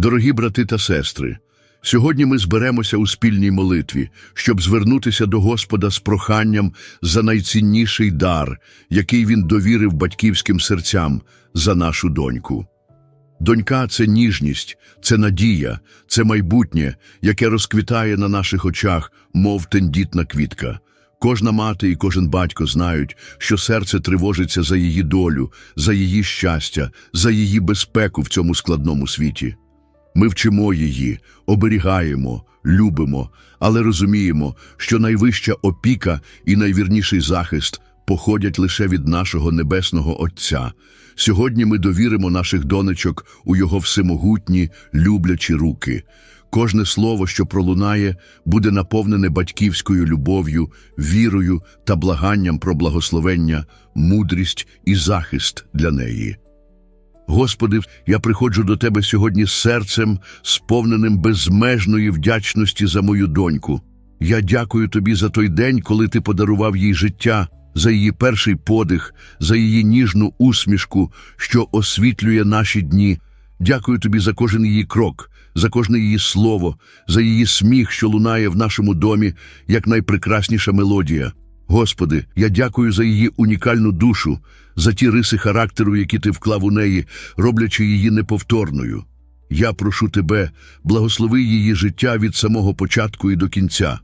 Дорогі брати та сестри, сьогодні ми зберемося у спільній молитві, щоб звернутися до Господа з проханням за найцінніший дар, який Він довірив батьківським серцям за нашу доньку. Донька це ніжність, це надія, це майбутнє, яке розквітає на наших очах, мов тендітна квітка. Кожна мати і кожен батько знають, що серце тривожиться за її долю, за її щастя, за її безпеку в цьому складному світі. Ми вчимо її, оберігаємо, любимо, але розуміємо, що найвища опіка і найвірніший захист походять лише від нашого небесного Отця. Сьогодні ми довіримо наших донечок у його всемогутні, люблячі руки. Кожне слово, що пролунає, буде наповнене батьківською любов'ю, вірою та благанням про благословення, мудрість і захист для неї. Господи, я приходжу до Тебе сьогодні з серцем, сповненим безмежної вдячності за мою доньку. Я дякую Тобі за той день, коли Ти подарував їй життя, за її перший подих, за її ніжну усмішку, що освітлює наші дні. Дякую Тобі за кожен її крок, за кожне її слово, за її сміх, що лунає в нашому домі, як найпрекрасніша мелодія. Господи, я дякую за її унікальну душу, за ті риси характеру, які ти вклав у неї, роблячи її неповторною. Я прошу тебе, благослови її життя від самого початку і до кінця.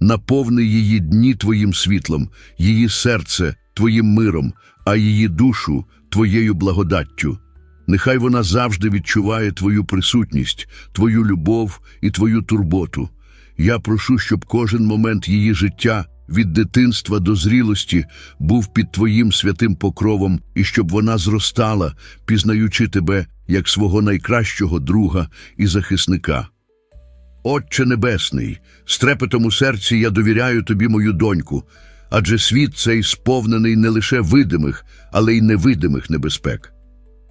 Наповни її дні Твоїм світлом, її серце Твоїм миром, а її душу Твоєю благодаттю. Нехай вона завжди відчуває Твою присутність, Твою любов і Твою турботу. Я прошу, щоб кожен момент її життя від дитинства до зрілості був під Твоїм святим покровом і щоб вона зростала, пізнаючи Тебе як свого найкращого друга і захисника. Отче Небесний, з трепетом у серці я довіряю Тобі мою доньку, адже світ цей сповнений не лише видимих, але й невидимих небезпек.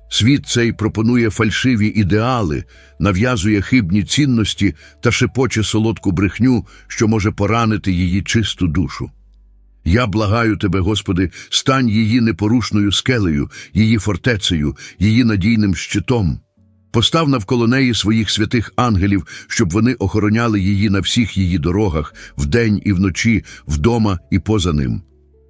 Світ цей пропонує фальшиві ідеали, нав'язує хибні цінності та шепоче солодку брехню, що може поранити її чисту душу. Я благаю тебе, Господи, стань її непорушною скелею, її фортецею, її надійним щитом. Постав навколо неї своїх святих ангелів, щоб вони охороняли її на всіх її дорогах, вдень і вночі, вдома і поза ним.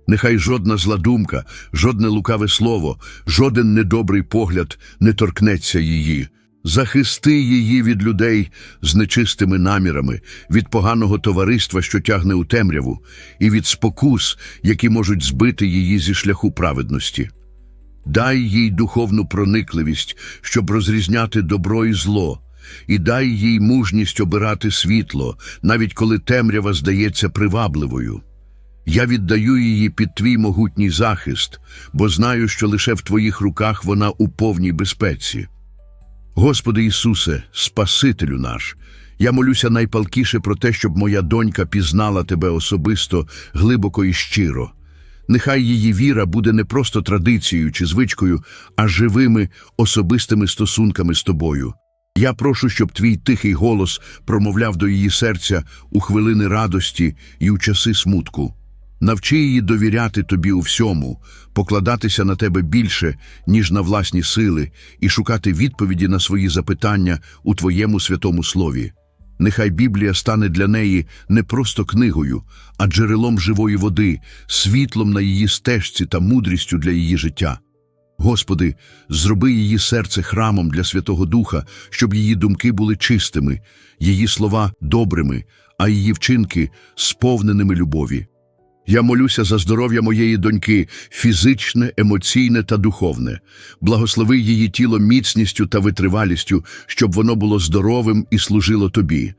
Нехай жодна зла думка, жодне лукаве слово, жоден недобрий погляд не торкнеться її. Захисти її від людей з нечистими намірами, від поганого товариства, що тягне у темряву, і від спокус, які можуть збити її зі шляху праведності. Дай їй духовну проникливість, щоб розрізняти добро і зло, і дай їй мужність обирати світло, навіть коли темрява здається привабливою. Я віддаю її під твій могутній захист, бо знаю, що лише в твоїх руках вона у повній безпеці. Господи Ісусе, Спасителю наш, я молюся найпалкіше про те, щоб моя донька пізнала Тебе особисто, глибоко і щиро. Нехай її віра буде не просто традицією чи звичкою, а живими особистими стосунками з тобою. Я прошу, щоб твій тихий голос промовляв до її серця у хвилини радості і у часи смутку. Навчи її довіряти тобі у всьому, покладатися на тебе більше, ніж на власні сили, і шукати відповіді на свої запитання у твоєму святому слові. Нехай Біблія стане для неї не просто книгою, а джерелом живої води, світлом на її стежці та мудрістю для її життя. Господи, зроби її серце храмом для Святого Духа, щоб її думки були чистими, її слова добрими, а її вчинки сповненими любові. Я молюся за здоров'я моєї доньки, фізичне, емоційне та духовне. Благослови її тіло міцністю та витривалістю, щоб воно було здоровим і служило тобі.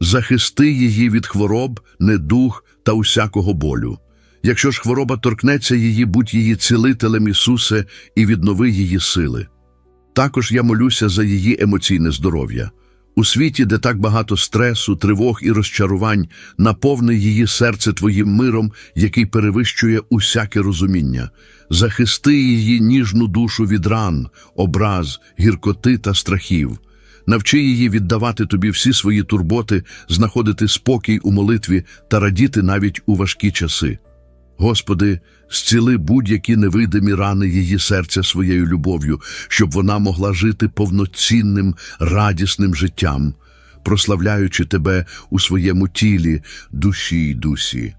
Захисти її від хвороб, недух та усякого болю. Якщо ж хвороба торкнеться її, будь її цілителем Ісусе і віднови її сили. Також я молюся за її емоційне здоров'я. У світі, де так багато стресу, тривог і розчарувань, наповни її серце твоїм миром, який перевищує усяке розуміння. Захисти її ніжну душу від ран, образ, гіркоти та страхів. Навчи її віддавати тобі всі свої турботи, знаходити спокій у молитві та радіти навіть у важкі часи. Господи, зціли будь-які невидимі рани її серця своєю любов'ю, щоб вона могла жити повноцінним, радісним життям, прославляючи Тебе у своєму тілі, душі й дусі.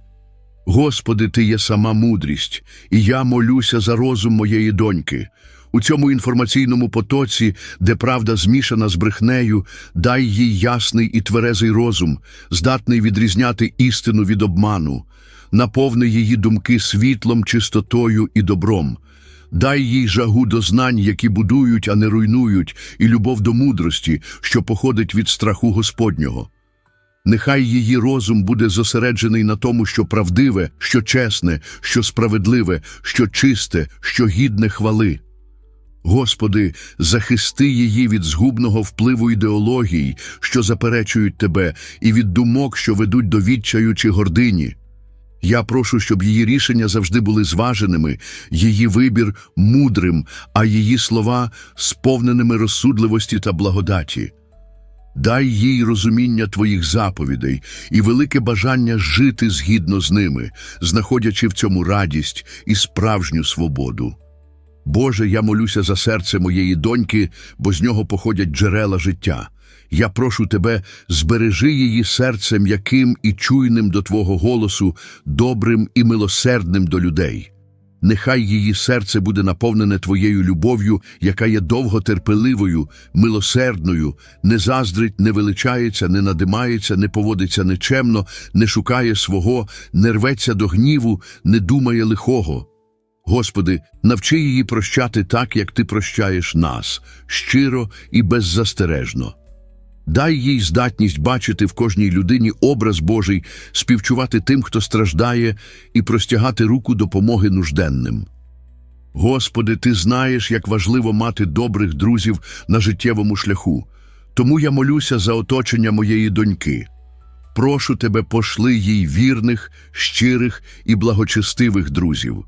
Господи, Ти є сама мудрість, і я молюся за розум моєї доньки. У цьому інформаційному потоці, де правда змішана з брехнею, дай їй ясний і тверезий розум, здатний відрізняти істину від обману, наповни її думки світлом, чистотою і добром. Дай їй жагу до знань, які будують, а не руйнують, і любов до мудрості, що походить від страху Господнього. Нехай її розум буде зосереджений на тому, що правдиве, що чесне, що справедливе, що чисте, що гідне хвали. Господи, захисти її від згубного впливу ідеологій, що заперечують Тебе, і від думок, що ведуть до відчаю чи гордині. Я прошу, щоб її рішення завжди були зваженими, її вибір мудрим, а її слова сповненими розсудливості та благодаті. Дай їй розуміння Твоїх заповідей і велике бажання жити згідно з ними, знаходячи в цьому радість і справжню свободу. Боже, я молюся за серце моєї доньки, бо з нього походять джерела життя. Я прошу Тебе, збережи її серце м'яким і чуйним до Твого голосу, добрим і милосердним до людей. Нехай її серце буде наповнене Твоєю любов'ю, яка є довготерпеливою, милосердною, не заздрить, не величається, не надимається, не поводиться нечемно, не шукає свого, не рветься до гніву, не думає лихого. Господи, навчи її прощати так, як Ти прощаєш нас, щиро і беззастережно. Дай їй здатність бачити в кожній людині образ Божий, співчувати тим, хто страждає, і простягати руку допомоги нужденним. Господи, Ти знаєш, як важливо мати добрих друзів на життєвому шляху, тому я молюся за оточення моєї доньки. Прошу Тебе, пошли їй вірних, щирих і благочестивих друзів.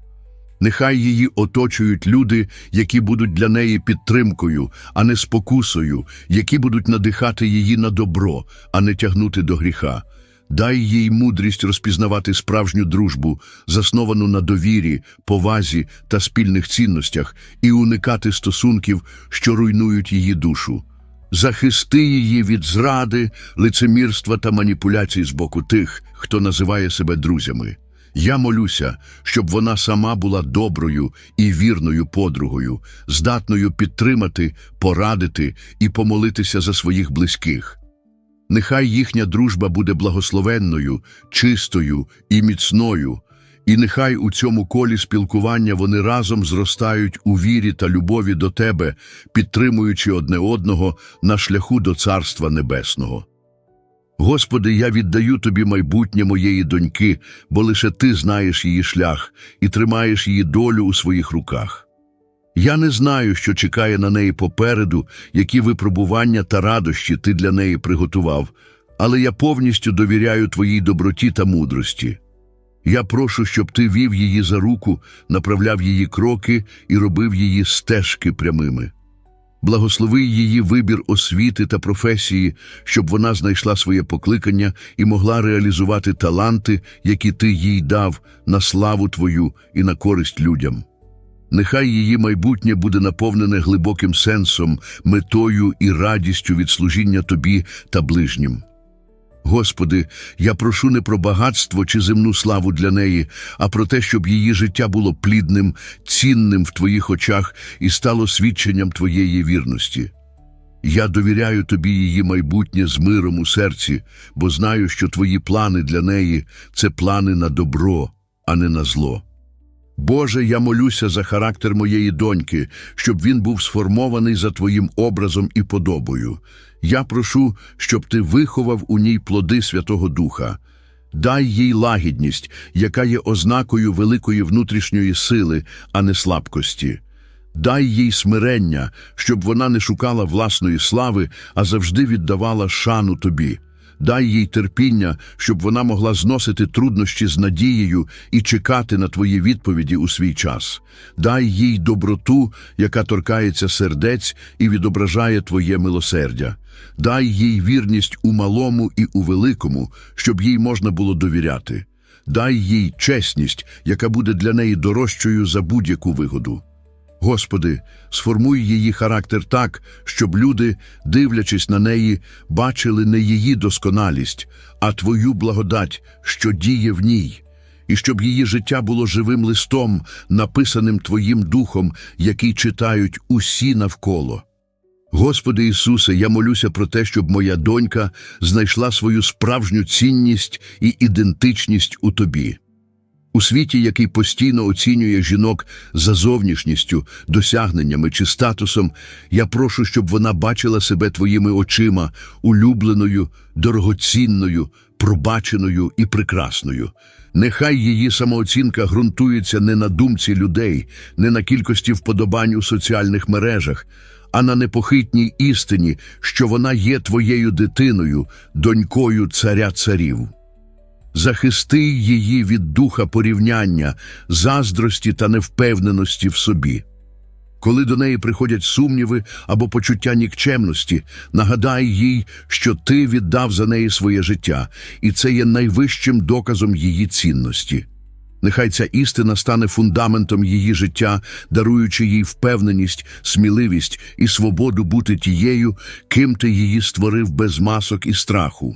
Нехай її оточують люди, які будуть для неї підтримкою, а не спокусою, які будуть надихати її на добро, а не тягнути до гріха. Дай їй мудрість розпізнавати справжню дружбу, засновану на довірі, повазі та спільних цінностях, і уникати стосунків, що руйнують її душу. Захисти її від зради, лицемірства та маніпуляцій з боку тих, хто називає себе друзями. Я молюся, щоб вона сама була доброю і вірною подругою, здатною підтримати, порадити і помолитися за своїх близьких. Нехай їхня дружба буде благословенною, чистою і міцною, і нехай у цьому колі спілкування вони разом зростають у вірі та любові до Тебе, підтримуючи одне одного на шляху до Царства Небесного. Господи, я віддаю Тобі майбутнє моєї доньки, бо лише Ти знаєш її шлях і тримаєш її долю у своїх руках. Я не знаю, що чекає на неї попереду, які випробування та радощі ти для неї приготував, але я повністю довіряю Твоїй доброті та мудрості. Я прошу, щоб ти вів її за руку, направляв її кроки і робив її стежки прямими. Благослови її вибір освіти та професії, щоб вона знайшла своє покликання і могла реалізувати таланти, які ти їй дав на славу Твою і на користь людям. Нехай її майбутнє буде наповнене глибоким сенсом, метою і радістю від служіння Тобі та ближнім. Господи, я прошу не про багатство чи земну славу для неї, а про те, щоб її життя було плідним, цінним в Твоїх очах і стало свідченням Твоєї вірності. Я довіряю Тобі її майбутнє з миром у серці, бо знаю, що Твої плани для неї це плани на добро, а не на зло. Боже, я молюся за характер моєї доньки, щоб він був сформований за Твоїм образом і подобою. Я прошу, щоб Ти виховав у ній плоди Святого Духа. Дай їй лагідність, яка є ознакою великої внутрішньої сили, а не слабкості. Дай їй смирення, щоб вона не шукала власної слави, а завжди віддавала шану тобі. Дай їй терпіння, щоб вона могла зносити труднощі з надією і чекати на твої відповіді у свій час. Дай їй доброту, яка торкається сердець і відображає твоє милосердя. Дай їй вірність у малому і у великому, щоб їй можна було довіряти. дай їй чесність, яка буде для неї дорожчою за будь-яку вигоду. Господи, сформуй її характер так, щоб люди, дивлячись на неї, бачили не її досконалість, а Твою благодать, що діє в ній, і щоб її життя було живим листом, написаним Твоїм духом, який читають усі навколо. Господи Ісусе, я молюся про те, щоб моя донька знайшла свою справжню цінність і ідентичність у Тобі. У світі, який постійно оцінює жінок за зовнішністю, досягненнями чи статусом, я прошу, щоб вона бачила себе твоїми очима, улюбленою, дорогоцінною, пробаченою і прекрасною. Нехай її самооцінка ґрунтується не на думці людей, не на кількості вподобань у соціальних мережах, а на непохитній істині, що вона є твоєю дитиною, донькою царя царів. Захисти її від духа порівняння, заздрості та невпевненості в собі. Коли до неї приходять сумніви або почуття нікчемності, нагадай їй, що ти віддав за неї своє життя, і це є найвищим доказом її цінності. Нехай ця істина стане фундаментом її життя, даруючи їй впевненість, сміливість і свободу бути тією, ким ти її створив без масок і страху.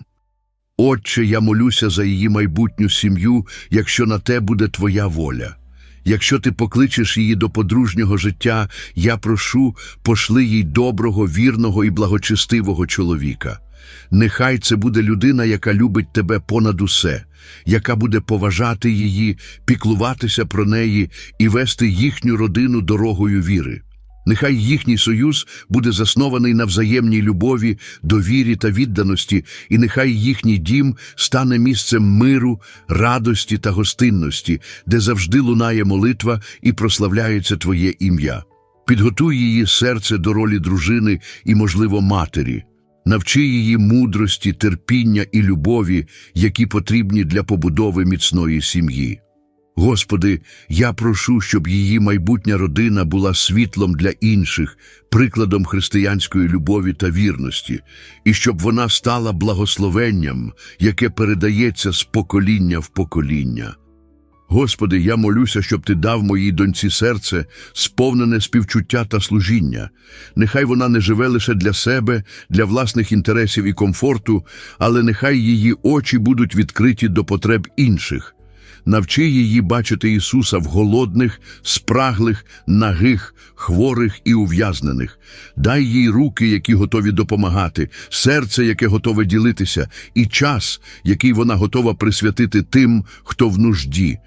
Отче, я молюся за її майбутню сім'ю, якщо на те буде твоя воля. Якщо ти покличеш її до подружнього життя, я прошу, пошли їй доброго, вірного і благочестивого чоловіка. Нехай це буде людина, яка любить тебе понад усе, яка буде поважати її, піклуватися про неї і вести їхню родину дорогою віри. Нехай їхній союз буде заснований на взаємній любові, довірі та відданості, і нехай їхній дім стане місцем миру, радості та гостинності, де завжди лунає молитва і прославляється Твоє ім'я. Підготуй її серце до ролі дружини і, можливо, матері. Навчи її мудрості, терпіння і любові, які потрібні для побудови міцної сім'ї. Господи, я прошу, щоб її майбутня родина була світлом для інших, прикладом християнської любові та вірності, і щоб вона стала благословенням, яке передається з покоління в покоління. Господи, я молюся, щоб Ти дав моїй доньці серце, сповнене співчуття та служіння. Нехай вона не живе лише для себе, для власних інтересів і комфорту, але нехай її очі будуть відкриті до потреб інших. Навчи її бачити Ісуса в голодних, спраглих, нагих, хворих і ув'язнених. Дай їй руки, які готові допомагати, серце, яке готове ділитися, і час, який вона готова присвятити тим, хто в нужді.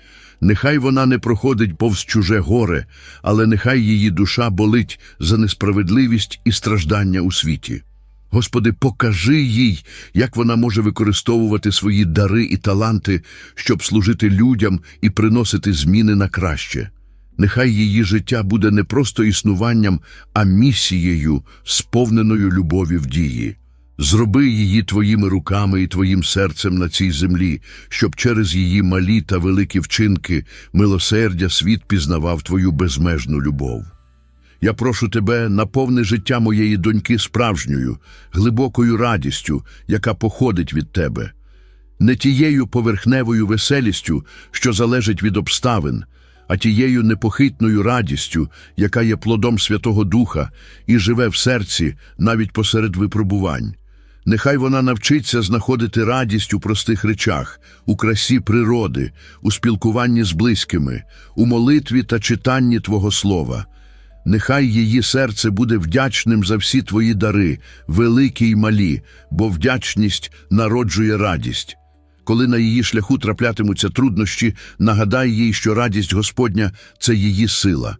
Нехай вона не проходить повз чуже горе, але нехай її душа болить за несправедливість і страждання у світі. Господи, покажи їй, як вона може використовувати свої дари і таланти, щоб служити людям і приносити зміни на краще. Нехай її життя буде не просто існуванням, а місією, сповненою любові в дії. Зроби її твоїми руками і твоїм серцем на цій землі, щоб через її малі та великі вчинки милосердя світ пізнавав твою безмежну любов. Я прошу тебе, наповни життя моєї доньки справжньою, глибокою радістю, яка походить від тебе, не тією поверхневою веселістю, що залежить від обставин, а тією непохитною радістю, яка є плодом Святого Духа і живе в серці навіть посеред випробувань. Нехай вона навчиться знаходити радість у простих речах, у красі природи, у спілкуванні з близькими, у молитві та читанні Твого Слова. Нехай її серце буде вдячним за всі твої дари, великі й малі, бо вдячність народжує радість. Коли на її шляху траплятимуться труднощі, нагадай їй, що радість Господня це її сила.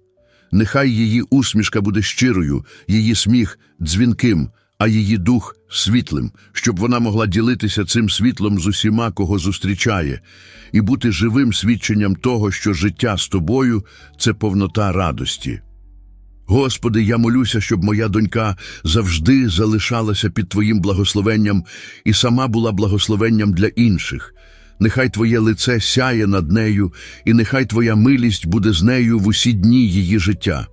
Нехай її усмішка буде щирою, її сміх дзвінким, а її дух світлим, щоб вона могла ділитися цим світлом з усіма, кого зустрічає, і бути живим свідченням того, що життя з тобою це повнота радості. Господи, я молюся, щоб моя донька завжди залишалася під Твоїм благословенням і сама була благословенням для інших. Нехай Твоє лице сяє над нею, і нехай Твоя милість буде з нею в усі дні її життя.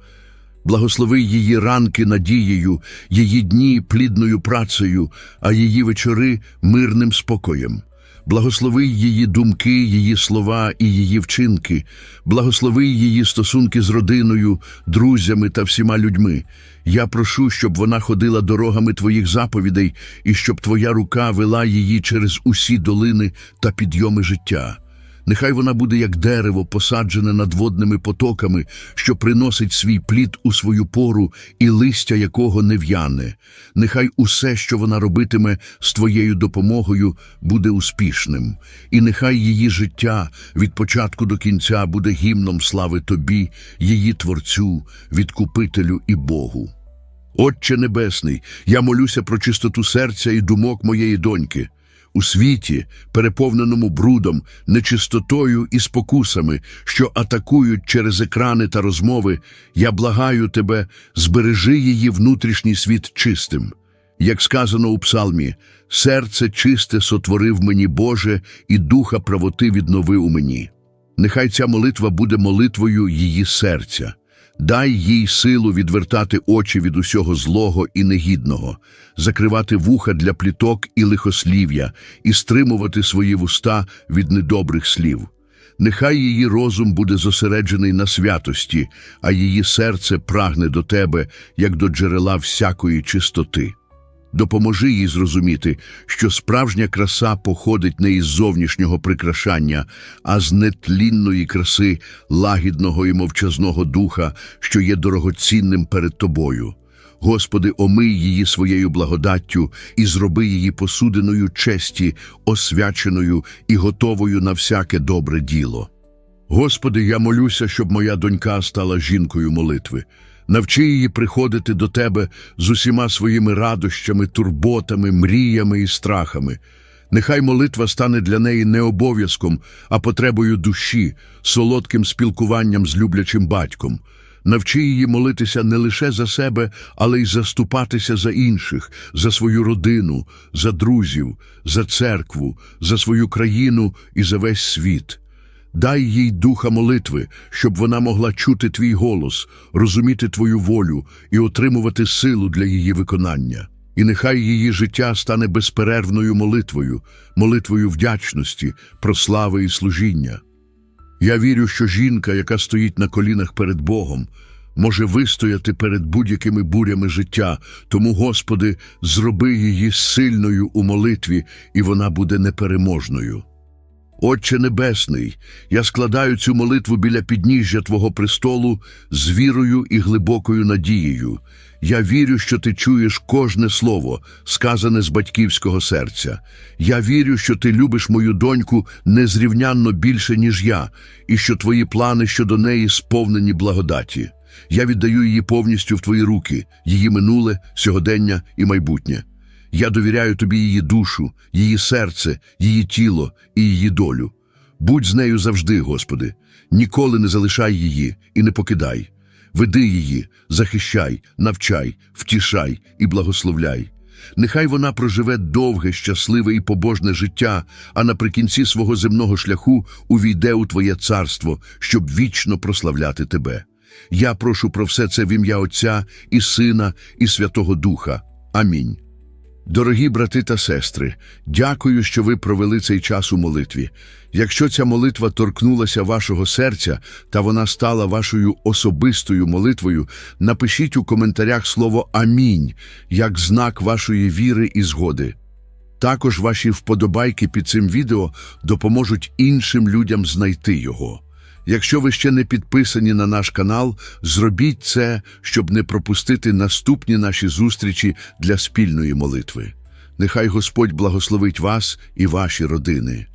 Благослови її ранки надією, її дні плідною працею, а її вечори мирним спокоєм. Благослови її думки, її слова і її вчинки, благослови її стосунки з родиною, друзями та всіма людьми. Я прошу, щоб вона ходила дорогами твоїх заповідей і щоб твоя рука вела її через усі долини та підйоми життя. Нехай вона буде як дерево, посаджене над водними потоками, що приносить свій плід у свою пору, і листя якого не в'яне. Нехай усе, що вона робитиме з твоєю допомогою, буде успішним, і нехай її життя від початку до кінця буде гімном слави тобі, її Творцю, відкупителю і Богу. Отче Небесний, я молюся про чистоту серця і думок моєї доньки. У світі, переповненому брудом, нечистотою і спокусами, що атакують через екрани та розмови, я благаю тебе, збережи її внутрішній світ чистим. Як сказано у псалмі, серце чисте сотворив мені Боже, і духа правоти відновив у мені. Нехай ця молитва буде молитвою її серця. Дай їй силу відвертати очі від усього злого і негідного, закривати вуха для пліток і лихослів'я і стримувати свої вуста від недобрих слів. Нехай її розум буде зосереджений на святості, а її серце прагне до тебе, як до джерела всякої чистоти. Допоможи їй зрозуміти, що справжня краса походить не із зовнішнього прикрашання, а з нетлінної краси лагідного і мовчазного духа, що є дорогоцінним перед тобою. Господи, омий її своєю благодаттю і зроби її посудиною честі, освяченою і готовою на всяке добре діло. Господи, я молюся, щоб моя донька стала жінкою молитви. Навчи її приходити до Тебе з усіма своїми радощами, турботами, мріями і страхами. Нехай молитва стане для неї не обов'язком, а потребою душі, солодким спілкуванням з люблячим батьком. Навчи її молитися не лише за себе, але й заступатися за інших, за свою родину, за друзів, за церкву, за свою країну і за весь світ. Дай їй духа молитви, щоб вона могла чути твій голос, розуміти твою волю і отримувати силу для її виконання. І нехай її життя стане безперервною молитвою, молитвою вдячності, прослави і служіння. Я вірю, що жінка, яка стоїть на колінах перед Богом, може вистояти перед будь-якими бурями життя, тому, Господи, зроби її сильною у молитві, і вона буде непереможною. Отче Небесний, я складаю цю молитву біля підніжжя Твого престолу з вірою і глибокою надією. Я вірю, що ти чуєш кожне слово, сказане з батьківського серця. Я вірю, що ти любиш мою доньку незрівнянно більше, ніж я, і що твої плани щодо неї сповнені благодаті. Я віддаю її повністю в твої руки, її минуле, сьогодення і майбутнє. Я довіряю тобі її душу, її серце, її тіло і її долю. Будь з нею завжди, Господи, ніколи не залишай її і не покидай. Веди її, захищай, навчай, втішай і благословляй. Нехай вона проживе довге, щасливе і побожне життя, а наприкінці свого земного шляху увійде у Твоє царство, щоб вічно прославляти Тебе. Я прошу про все це в ім'я Отця і Сина, і Святого Духа. Амінь. Дорогі брати та сестри, дякую, що ви провели цей час у молитві. Якщо ця молитва торкнулася вашого серця та вона стала вашою особистою молитвою, напишіть у коментарях слово Амінь як знак вашої віри і згоди. Також ваші вподобайки під цим відео допоможуть іншим людям знайти його. Якщо ви ще не підписані на наш канал, зробіть це, щоб не пропустити наступні наші зустрічі для спільної молитви. Нехай Господь благословить вас і ваші родини.